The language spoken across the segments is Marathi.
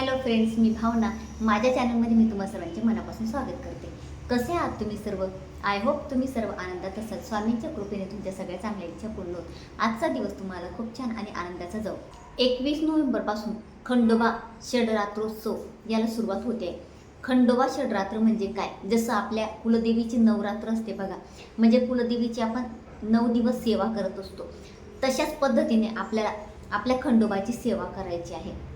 हॅलो फ्रेंड्स मी भावना. माझ्या चॅनलमध्ये मी तुम्हा सर्वांचे मनापासून स्वागत करते. कसे आहात तुम्ही सर्व? आय होप तुम्ही सर्व आनंदात असाल. स्वामींच्या कृपेने तुमच्या सगळ्या चांगल्या इच्छा पूर्ण होत. आजचा दिवस तुम्हाला खूप छान आणि आनंदाचा जाऊ. एकवीस नोव्हेंबरपासून खंडोबा षडरात्रोत्सव याला सुरुवात होते. आहे खंडोबा षडरात्र म्हणजे काय? जसं आपल्या कुलदेवीची नवरात्र असते बघा. म्हणजे कुलदेवीची आपण नऊ दिवस सेवा करत असतो. तशाच पद्धतीने आपल्याला आपल्या खंडोबाची सेवा करायची आहे.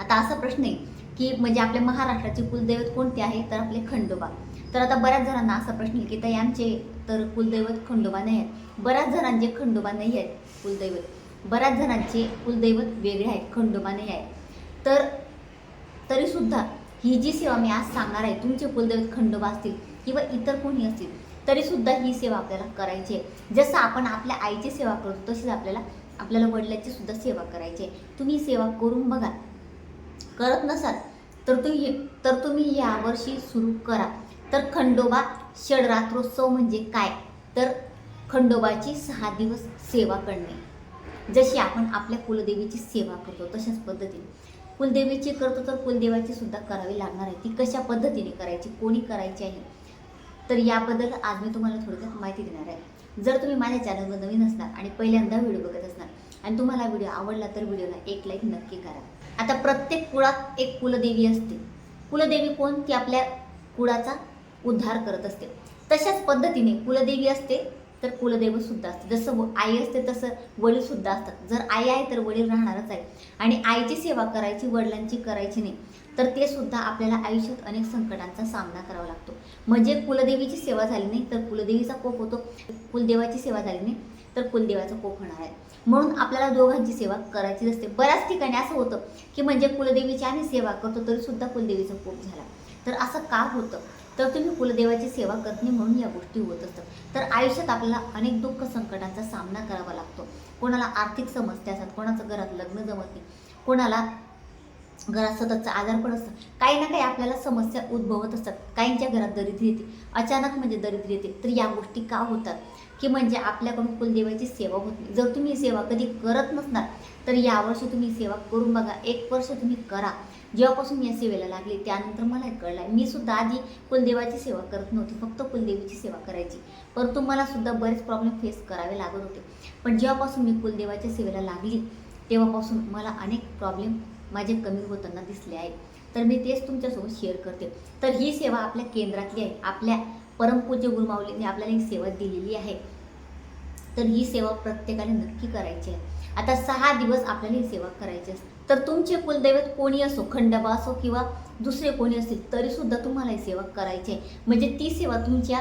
आता असा प्रश्न आहे की म्हणजे आपल्या महाराष्ट्राचे कुलदैवत कोणते आहे? तर आपले खंडोबा. तर आता बऱ्याच जणांना असा प्रश्न आहे की ताई आमचे तर कुलदैवत खंडोबा नाही आहेत. बऱ्याच जणांचे खंडोबा नाही आहेत कुलदैवत. बऱ्याच जणांचे कुलदैवत वेगळे आहेत खंडोबा नाही आहेत. तर तरीसुद्धा ही जी सेवा मी आज सांगणार आहे तुमचे कुलदैवत खंडोबा असतील किंवा इतर कोणी असतील तरीसुद्धा ही सेवा आपल्याला करायची आहे. जसं आपण आपल्या आईची सेवा करतो तशीच आपल्याला आपल्याला वडिलांची सुद्धा सेवा करायची आहे. तुम्ही सेवा करून बघा. करत नसाल तर तुम्ही तर तुम्ही यावर्षी सुरू करा. तर खंडोबा षडरात्रोत्सव म्हणजे काय? तर खंडोबाची सहा दिवस सेवा करणे. जशी आपण आपल्या कुलदेवीची सेवा करतो तशाच पद्धतीने. कुलदेवीची करतो तर कुलदेवाची सुद्धा करावी लागणार आहे. ती कशा पद्धतीने करायची कोणी करायची आहे? तर याबद्दल आज मी तुम्हाला थोडक्यात माहिती देणार आहे. जर तुम्ही माझ्या चॅनलवर नवीन असणार आणि पहिल्यांदा व्हिडिओ बघत असणार आणि तुम्हाला व्हिडिओ आवडला तर व्हिडिओला एक लाईक नक्की करा. आता प्रत्येक कुळात एक कुलदेवी असते. कुलदेवी कोण? ती आपल्या कुळाचा उद्धार करत असते. तशाच पद्धतीने कुलदेवी असते तर कुलदेवसुद्धा असते. जसं व- आई असते तसं वडीलसुद्धा असतात. जर आई आहे तर वडील राहणारच आहे. आणि आईची सेवा करायची वडिलांची करायची नाही तर ते सुद्धा आपल्याला आयुष्यात अनेक संकटांचा सामना करावा लागतो. म्हणजे कुलदेवीची सेवा झाली नाही तर कुलदेवीचा कोप होतो. कुलदेवाची सेवा झाली नाही तर कुलदेवाचा कोप होणार आहे. म्हणून आपल्याला दोघांची सेवा करायची असते. बऱ्याच ठिकाणी असं होतं की म्हणजे कुलदेवीची आम्ही सेवा करतो तरी सुद्धा कुलदेवीचा कोप झाला. तर असं का होतं? तर तुम्ही कुलदेवाची सेवा करत नाही म्हणून या गोष्टी होत असतात. तर आयुष्यात आपल्याला अनेक दुःख संकटांचा सामना करावा लागतो. कोणाला आर्थिक समस्या असतात कोणाचं घरात लग्न जमत नाही कोणाला घरात सततचा आजार पण असतं काही ना काही आपल्याला समस्या उद्भवत असतात. काहींच्या घरात दरिद्री येते. अचानक म्हणजे दरिद्री येते. तर या गोष्टी का होतात? की म्हणजे आपल्याकडून कुलदेवाची सेवा होत नाही. जर तुम्ही सेवा कधी करत नसणार तर यावर्षी तुम्ही सेवा करून बघा. एक वर्ष तुम्ही करा. जेव्हापासून या सेवेला लागले त्यानंतर मला कळलं. आहे मी सुद्धा आधी कुलदेवाची सेवा करत नव्हती. फक्त कुलदेवीची सेवा करायची. परंतु मला सुद्धा बरेच प्रॉब्लेम फेस करावे लागत होते. पण जेव्हापासून मी कुलदेवाच्या सेवेला लागली तेव्हापासून मला अनेक प्रॉब्लेम माझे कमी होताना दिसले आहेत. तर मी तेच तुमच्यासोबत शेअर करते. तर ही सेवा आपल्या केंद्रातली आहे. आपल्या परमपूज्य गुरुमाऊलीने आपल्याला ही सेवा दिलेली आहे. तर ही सेवा प्रत्येकाने नक्की करायची आहे. आता सहा दिवस आपल्याला ही सेवा करायची असते तर तुमचे कुलदैवत कोणी असो खंडबा असो किंवा दुसरे कोणी असतील तरीसुद्धा तुम्हाला ही सेवा करायची आहे. म्हणजे ती सेवा तुमच्या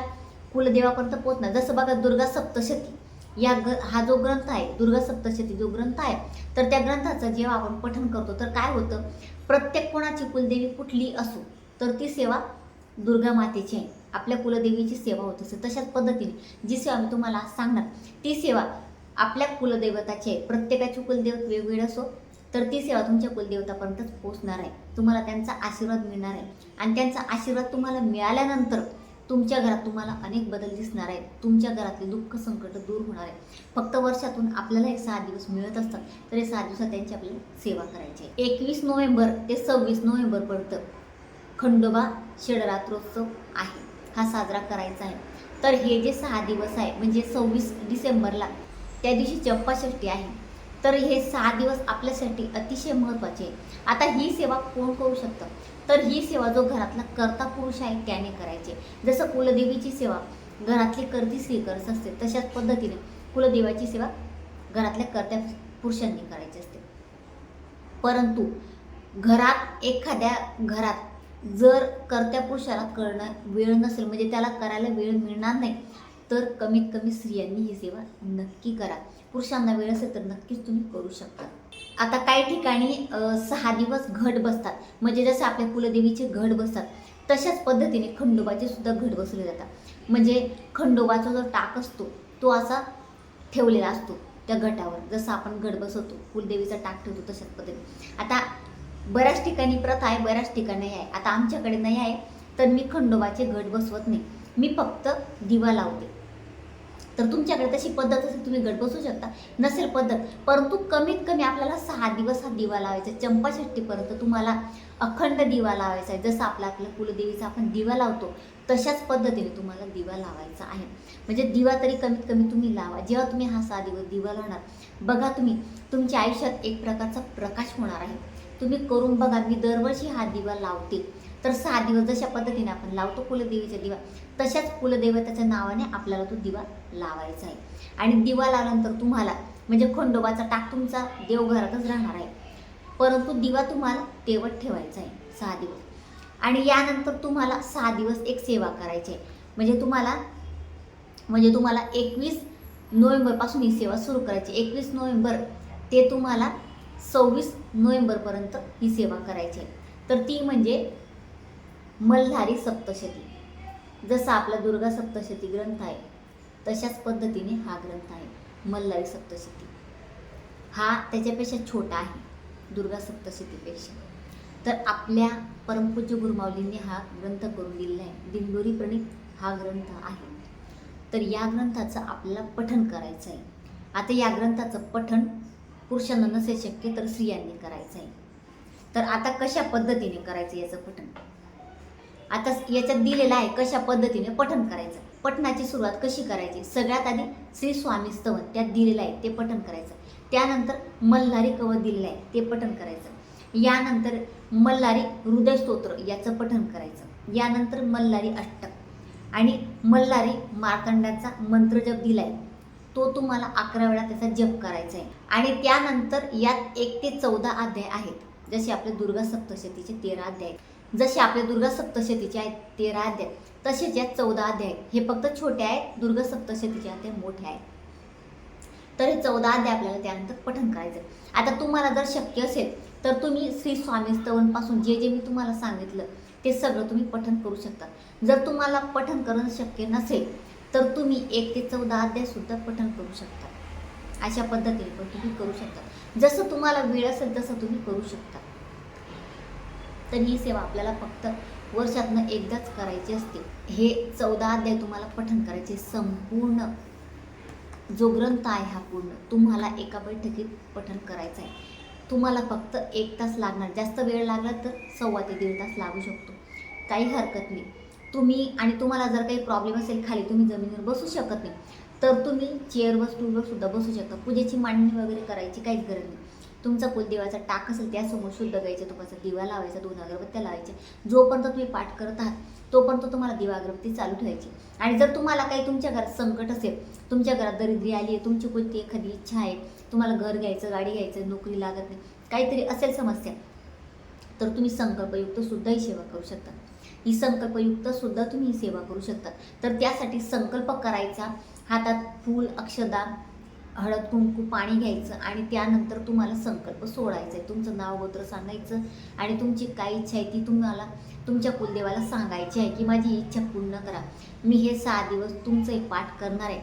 कुलदेवापर्यंत पोहोचणार. जसं बघा दुर्गा सप्तशती. या ग हा जो ग्रंथ आहे दुर्गा सप्तशती जो ग्रंथ आहे तर त्या ग्रंथाचं जेव्हा आपण पठन करतो तर काय होतं? प्रत्येक कोणाची कुलदेवी कुठली असो तर ती सेवा दुर्गा मातेची आहे. आपल्या कुलदेवीची सेवा होत असते तशाच पद्धतीने जी सेवा मी तुम्हाला सांगणार ती सेवा आपल्या कुलदैवताची आहे. प्रत्येकाची कुलदैवत वेगवेगळी असो तर ती सेवा तुमच्या कुलदेवतापर्यंतच पोहोचणार आहे. तुम्हाला त्यांचा आशीर्वाद मिळणार आहे. आणि त्यांचा आशीर्वाद तुम्हाला मिळाल्यानंतर तुमच्या घरात तुम्हाला अनेक बदल दिसणार आहेत. तुमच्या घरातले दुःख संकट दूर होणार आहे. फक्त वर्षातून आपल्याला एक सहा दिवस मिळत असतात तर हे सहा दिवसात त्यांची आपल्याला सेवा करायची आहे. एकवीस नोव्हेंबर ते सव्वीस नोव्हेंबरपर्यंत खंडोबा षडरात्रोत्सव आहे. हा साजरा करायचा आहे. तर हे जे सहा दिवस आहे म्हणजे सव्वीस डिसेंबरला त्या दिवशी चंपाषष्ठी आहे. तर हे सहा दिवस आपल्यासाठी अतिशय महत्त्वाचे आहे. आता ही सेवा कोण करू शकतं? तर ही सेवा जो घरातला कर्ता पुरुष आहे त्याने करायची आहे. जसं कुलदेवीची सेवा घरातली करती स्त्री करत असते तशाच पद्धतीने कुलदेवाची सेवा घरातल्या कर्त्या पुरुषांनी करायची असते. परंतु घरात एखाद्या घरात जर कर्त्या पुरुषाला करणं वेळ नसेल म्हणजे त्याला करायला वेळ मिळणार नाही तर कमीत कमी स्त्रियांनी ही सेवा नक्की करा. पुरुषांना वेळ असेल तर नक्कीच तुम्ही करू शकता. आता काही ठिकाणी सहा दिवस घट बसतात. म्हणजे जसं आपल्या कुलदेवीचे घट बसतात तशाच पद्धतीने खंडोबाचे सुद्धा घट बसवले जातात. म्हणजे खंडोबाचा जो टाक असतो तो असा ठेवलेला असतो त्या घटावर. जसं आपण घट बसवतो कुलदेवीचा टाक ठेवतो तशाच पद्धतीने. आता बऱ्याच ठिकाणी प्रथा आहे बऱ्याच ठिकाणी आहे. आता आमच्याकडे नाही आहे तर मी खंडोबाचे घट बसवत नाही. मी फक्त दिवा लावते. तर तुमच्याकडे तशी पद्धत असेल तुम्ही गट बसू शकता. नसेल पद्धत परंतु कमीत कमी आपल्याला सहा दिवस हा दिवा लावायचा. आहे. चंपाषष्टीपर्यंत तुम्हाला अखंड दिवा लावायचा आहे. जसं आपला आपल्या कुलदेवीचा आपण दिवा लावतो तशाच पद्धतीने तुम्हाला दिवा लावायचा आहे. म्हणजे दिवा तरी कमीत कमी तुम्ही लावा. जेव्हा तुम्ही हा सहा दिवस दिवा लावणार बघा तुम्ही तुमच्या आयुष्यात एक प्रकारचा प्रकाश होणार आहे. तुम्ही करून बघा मी दरवर्षी हा दिवा लावते. तर सहा दिवस जशा पद्धतीने आपण लावतो कुलदेवीचा दिवा तशाच कुलदेवताच्या नावाने आपल्याला तो दिवा लावायचा आहे. आणि दिवा लावल्यानंतर तुम्हाला म्हणजे खंडोबाचा टाक तुमचा देवघरातच राहणार आहे. परंतु दिवा तुम्हाला तेवत ठेवायचा आहे सहा दिवस. आणि यानंतर तुम्हाला सहा दिवस एक सेवा करायची आहे. म्हणजे तुम्हाला म्हणजे तुम्हाला एकवीस नोव्हेंबरपासून ही सेवा सुरू करायची एकवीस नोव्हेंबर ते तुम्हाला सव्वीस नोव्हेंबरपर्यंत ही सेवा करायची आहे. तर ती म्हणजे मल्हारी सप्तशती. जसा आपला दुर्गा सप्तशती ग्रंथ आहे तशाच पद्धतीने हा ग्रंथ आहे मल्हारी सप्तशती. हा त्याच्यापेक्षा छोटा आहे दुर्गा सप्तशतीपेक्षा. तर आपल्या परमपूज्य गुरुमाऊलींनी हा ग्रंथ करून दिलेला आहे. दिंडोरी प्रणित हा ग्रंथ आहे. तर या ग्रंथाचं आपल्याला पठण करायचं आहे. आता या ग्रंथाचं पठण पुरुषांना नसेल शक्य तर स्त्रियांनी करायचं आहे. तर आता कशा पद्धतीने करायचं याचं पठण? आता याच्यात दिलेलं आहे कशा पद्धतीने पठण करायचं. पठणाची सुरुवात कशी करायची? सगळ्यात आधी श्री स्वामी स्तवन त्यात दिलेलं आहे ते पठण करायचं. त्यानंतर मल्हारी कवच दिलेलं आहे ते पठण करायचं. यानंतर मल्हारी हृदय स्तोत्र याचं पठण करायचं. यानंतर मल्हारी अष्टक. आणि मल्हारी मार्तंडाचा मंत्र जप आहे तो तुम्हाला अकरा वेळा त्याचा जप करायचा आहे आणि त्यानंतर यात एक ते चौदा अध्याय आहेत. जसे आपले दुर्गा सप्तशतीचे तेरा अध्याय. जसे आपल्या दुर्गा सप्तशतीचे आहेत तेरा अध्याय तसेच या चौदा अध्याय. हे फक्त छोटे आहेत दुर्गा सप्तशतीचे अध्याय मोठे आहेत. तर हे चौदा अध्याय आपल्याला त्यानंतर पठन करायचं आहे. आता तुम्हाला जर शक्य असेल तर तुम्ही श्री स्वामी स्तवनपासून जे जे मी तुम्हाला सांगितलं ते सगळं तुम्ही पठन करू शकता. जर तुम्हाला पठन करणं शक्य नसेल तर तुम्ही एक ते चौदा अध्यायसुद्धा पठन करू शकता. अशा पद्धतीने पण तुम्ही करू शकता. जसं तुम्हाला वेळ असेल तसं तुम्ही करू शकता. तर ही सेवा आपल्याला फक्त वर्षातनं एकदाच करायची असते. हे चौदा अध्याय तुम्हाला पठण करायचे. संपूर्ण जो ग्रंथ आहे हा पूर्ण तुम्हाला एका बैठकीत पठण करायचं आहे. तुम्हाला फक्त एक तास लागणार. जास्त वेळ लागला तर सव्वा ते दीड तास लागू शकतो. काही हरकत नाही. तुम्ही आणि तुम्हाला जर काही प्रॉब्लेम असेल खाली तुम्ही जमिनीवर बसू शकत नाही. तर तुम्ही चेअरवर स्टूलवर सुद्धा बसू शकता. पूजेची मांडणी वगैरे करायची काहीच गरज नाही. तुमचा कुलदेवाचा टाक असेल त्यासमोर शुद्ध गायचं तुपाचा दिवा लावायचा दोन अगरबत्त्या लावायच्या. जोपर्यंत तुम्ही पाठ करत आहात तोपर्यंत तुम्हाला दिवा अगरबत्ती चालू ठेवायची. आणि जर तुम्हाला काही तुमच्या घरात संकट असेल तुमच्या घरात दरिद्री आली आहे तुमची कोणती एखादी इच्छा आहे तुम्हाला घर घ्यायचं गाडी घ्यायचं नोकरी लागत नाही काहीतरी असेल समस्या तर तुम्ही संकल्पयुक्त सुद्धा ही सेवा करू शकता. ही संकल्पयुक्त सुद्धा तुम्ही सेवा करू शकता. तर त्यासाठी संकल्प करायचा हातात फूल अक्षदा हळद कुंकू पाणी घ्यायचं आणि त्यानंतर तुम्हाला संकल्प सोडायचा आहे. तुमचं नाव गोत्र सांगायचं आणि तुमची काय इच्छा आहे ती तुम्हाला तुमच्या कुलदेवाला सांगायची आहे की माझी इच्छा पूर्ण करा. मी हे सहा दिवस तुमचं एक पाठ करणार आहे.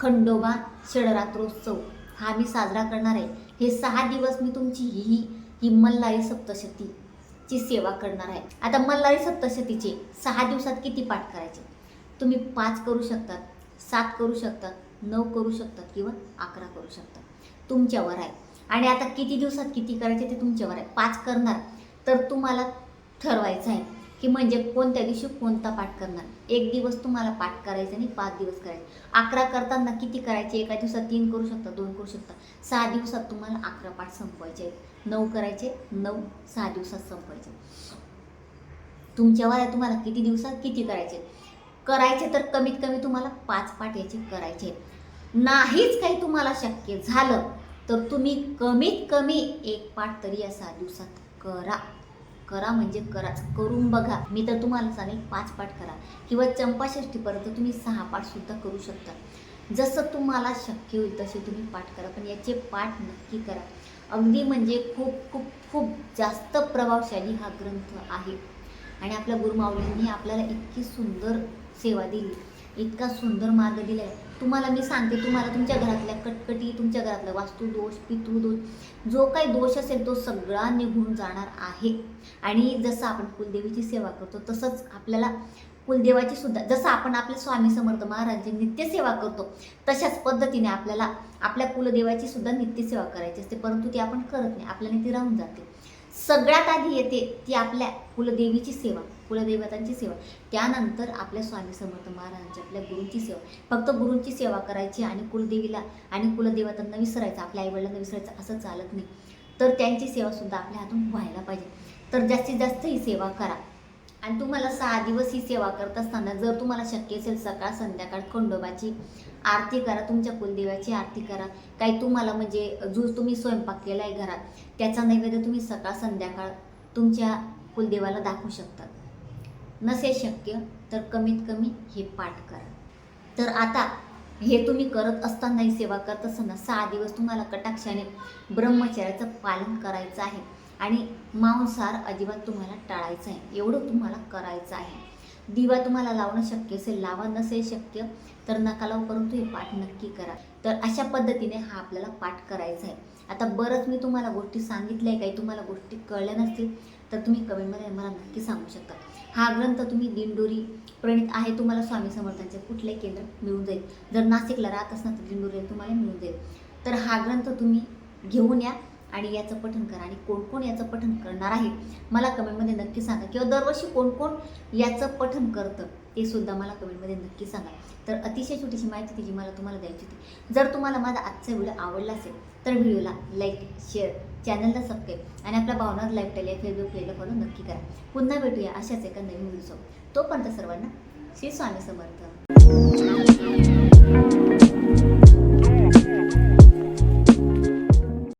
खंडोबा षडरात्रोत्सव हा मी साजरा करणार आहे. हे सहा दिवस मी तुमची ही ही मल्हारी सप्तशतीची सेवा करणार आहे. आता मल्हारी सप्तशतीचे सहा दिवसात किती पाठ करायचे? तुम्ही पाच करू शकतात सात करू शकतात नऊ करू शकतात किंवा अकरा करू शकतात. तुमच्यावर आहे. आणि आता किती दिवसात किती करायचे ते तुमच्यावर आहे. पाच करणार. तर तुम्हाला ठरवायचं आहे की म्हणजे कोणत्या दिवशी कोणता पाठ करणार. एक दिवस तुम्हाला पाठ करायचं आणि पाच दिवस करायचे. अकरा करताना किती करायचे? एका दिवसात तीन करू शकता दोन करू शकता. सहा दिवसात तुम्हाला अकरा पाठ संपवायचे आहेत. नऊ करायचे नऊ सहा दिवसात संपवायचे तुमच्यावर आहे तुम्हाला किती दिवसात किती करायचे करायचे तर कमीत कमी तुम्हाला पाच पाठ याचे करायचे. नाहीच काही तुम्हाला शक्य झालं तर तुम्ही कमीत कमी एक पाठ तरी असा दिवसात करा. करा म्हणजे कराच करून बघा. मी तर तुम्हाला सांगेल पाच पाठ करा. किंवा चंपाषष्टीपर्यंत तुम्ही सहा पाठसुद्धा करू शकता. जसं तुम्हाला शक्य होईल तसे तुम्ही पाठ करा पण याचे पाठ नक्की करा. अगदी म्हणजे खूप खूप खूप जास्त प्रभावशाली हा ग्रंथ आहे. आणि आपल्या गुरुमाऊलींनी आपल्याला इतकी सुंदर सेवा दिली. इतका सुंदर मार्ग दिला आहे तुम्हाला मी सांगते तुम्हाला तुमच्या घरातल्या कटकटी तुमच्या घरातला वास्तुदोष पितृदोष जो काही दोष असेल तो सगळा निघून जाणार आहे. आणि जसं आपण कुलदेवीची सेवा करतो तसंच आपल्याला कुलदेवाची सुद्धा जसं आपण आपल्या स्वामी समर्थ महाराजांची नित्यसेवा करतो तशाच पद्धतीने आपल्याला आपल्या कुलदेवाची सुद्धा नित्यसेवा करायची असते. परंतु ती आपण करत नाही आपल्याने ती राहून जाते. सगळ्यात आधी येते ती आपल्या कुलदेवीची सेवा. कुलदैवतांची सेवा. त्यानंतर आपल्या स्वामी समर्थ महाराजांची आपल्या गुरूंची सेवा. फक्त गुरूंची सेवा करायची आणि कुलदेवीला आणि कुलदेवतांना विसरायचं आपल्या आईवडिलांना विसरायचं असं चालत नाही. तर त्यांची सेवासुद्धा आपल्या हातून व्हायला पाहिजे. तर जास्तीत जास्त ही सेवा करा. आणि तुम्हाला सहा दिवस ही सेवा करत असताना जर तुम्हाला शक्य असेल सकाळ संध्याकाळ खंडोबाची आरती करा तुमच्या कुलदेवाची आरती करा. काही तुम्हाला म्हणजे जो तुम्ही स्वयंपाक केला आहे घरात त्याचा नैवेद्य तुम्ही सकाळ संध्याकाळ तुमच्या कुलदेवाला दाखवू शकतात नसे शक्य तर कमीत कमी हे पाठ करा. तर आता हे तुम्ही करत असतानाही सेवा करत असताना सहा दिवस तुम्हाला कटाक्षाने ब्रह्मचर्याचं पालन करायचं आहे. आणि मांसार अजिबात तुम्हाला टाळायचं आहे. एवढं तुम्हाला करायचं आहे. दिवा तुम्हाला लावणं शक्य असेल लावा नसेल शक्य तर नका लावू परंतु हे पाठ नक्की करा. तर अशा पद्धतीने हा आपल्याला पाठ करायचा आहे. आता बरंच मी तुम्हाला गोष्टी सांगितल्या काही तुम्हाला गोष्टी कळल्या नसतील तर तुम्ही कमेंटमध्ये मला नक्की सांगू शकता. हा ग्रंथ तुम्ही दिंडोरी प्रणित आहे तुम्हाला स्वामी समर्थांचे कुठले केंद्र मिळून जाईल? जर नाशिकला राहत असणार तर दिंडोरी तुम्हाला मिळून जाईल. तर हा ग्रंथ तुम्ही घेऊन या आणि याचं पठन करा. आणि कोण कोण याचं पठन करणार आहे मला कमेंटमध्ये नक्की सांगा. किंवा दरवर्षी कोण कोण याचं पठन करतं ते सुद्धा मला कमेंटमध्ये नक्की सांगा. तर अतिशय छोटीशी माहिती त्याची मला तुम्हाला द्यायची होती. जर तुम्हाला माझा आजचा व्हिडिओ आवडला असेल तर व्हिडिओला लाईक शेअर चॅनलला सबस्क्राईब आणि आपल्या भावनार लाईव्ह या फेसबुक पेजला फॉलो नक्की करा. पुन्हा भेटूया अशाच एका नवीन व्हिडिओसोबत तोपर्यंत सर्वांना श्री स्वामी समर्थ.